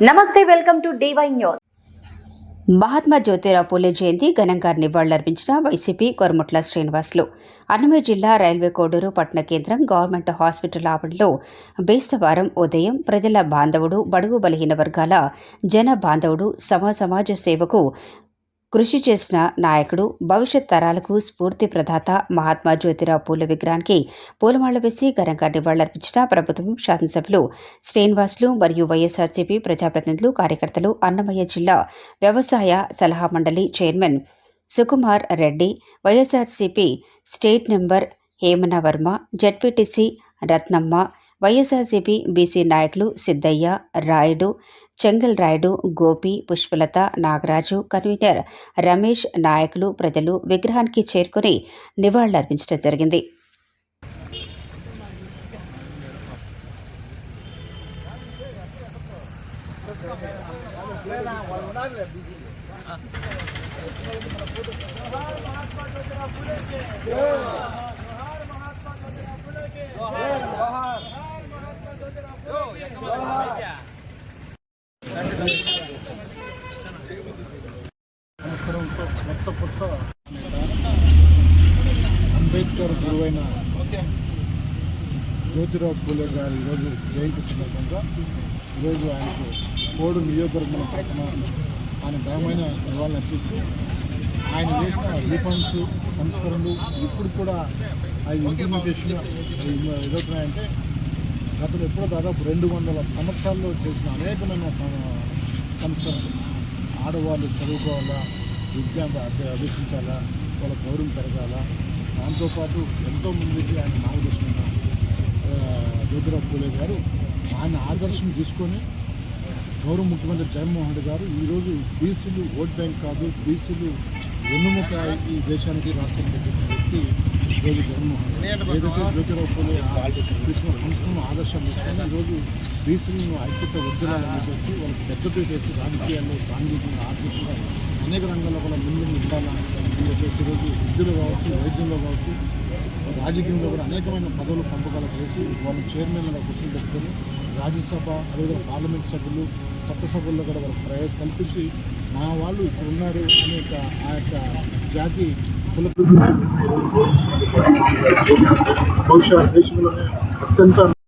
నమస్తే welcome to DY news. Mahatma Jyotirao Phule జయంతి ఘనంగా నివాళులర్పించిన వైసీపీ కొరముట్ల శ్రీనివాసులు. అన్నమయ్య జిల్లా రైల్వే కోడూరు పట్టణ కేంద్రం గవర్నమెంట్ హాస్పిటల్ ఆవరణలో బేస్తవారం ఉదయం ప్రజల బాంధవుడు బడుగు బలహీన వర్గాల జన బాంధవుడు సమ సమాజ సేవకు కృషి చేసిన నాయకుడు భవిష్యత్ తరాలకు స్ఫూర్తి ప్రదాత మహాత్మా జ్యోతిరావు పూల విగ్రహానికి పూలమాల వేసి ఘనంగా నివాళులర్పించిన ప్రభుత్వం శాసనసభ్యులు శ్రీనివాసులు మరియు వైఎస్ఆర్సీపీ ప్రజాప్రతినిధులు కార్యకర్తలు అన్నమయ్య జిల్లా వ్యవసాయ సలహా మండలి chairman Sukumar Reddy YSRCP state member Hemana Varma ZPTC Ratnamma YSRCP BC నాయకులు సిద్దయ్య రాయుడు చెంగల్ రాయుడు గోపి పుష్పలత నాగరాజు కన్వీనర్ రమేష్ నాయకులు ప్రజలు విగ్రహానికి చేరుకుని నివాళులర్పించడం జరిగింది. నమస్కారంతో కొత్త కొత్త అంబేద్కర్ గురువైన జ్యోతిరావు పూలే గారి ఈరోజు జయంతి సందర్భంగా ఈరోజు ఆయనకు కోడు నియోజకవర్గం తరఫున ఆయన ఘనమైన నివాళులు అర్పిస్తూ ఆయన చేసిన రిఫార్మ్స్ సంస్కరణలు ఇప్పుడు కూడా అవి ఇంప్లిమెంటేషన్ ఎదుగుతున్నాయంటే గతంలో ఎప్పుడో దాదాపు రెండు వందల సంవత్సరాల్లో చేసిన అనేకమైన సంస్కరణలు. ఆడవాళ్ళు చదువుకోవాలా విద్య అభ్యసించాలా వాళ్ళ గౌరవం పెరగాల. దాంతోపాటు ఎంతో మందికి ఆయన మార్గదర్శనం జ్యోతిరావు పూలే గారు ఆయన ఆదర్శం తీసుకొని గౌరవ ముఖ్యమంత్రి జగన్మోహన్ రెడ్డి గారు ఈరోజు బీసీలు ఓట్ బ్యాంక్ కాదు బీసీలు వెన్నుముక ఈ దేశానికి రాష్ట్రానికి చెప్పిన వ్యక్తి ఈరోజు జగన్మోహన్ ఏదైతే జ్యోతిరావు పూలే తీసుకున్న సంస్కరణ ఆదర్శం తీసుకొని ఈరోజు బీసీలను ఐక్యత ఉద్యమాలను చెప్పేసి వాళ్ళకి పెద్దపీట వేసి రాజకీయాల్లో సాంఘికంగా ఆర్థికంగా అనేక రంగాల్లో కూడా ముందు ఉండాలని చెప్పేసి ఈరోజు విద్యలో కావచ్చు వైద్యంలో కావచ్చు రాజకీయంలో కూడా అనేకమైన పదవులు పంపకాలు చేసి వాళ్ళు చైర్మన్గా కూర్చొని పెట్టుకొని రాజ్యసభ అదేవిధంగా పార్లమెంట్ సభ్యులు చట్టసభల్లో కూడా వాళ్ళకి ప్రవేశం కల్పించి మా వాళ్ళు ఇక్కడ ఉన్నారు అనే ఆ యొక్క జాతి देश अत्यंत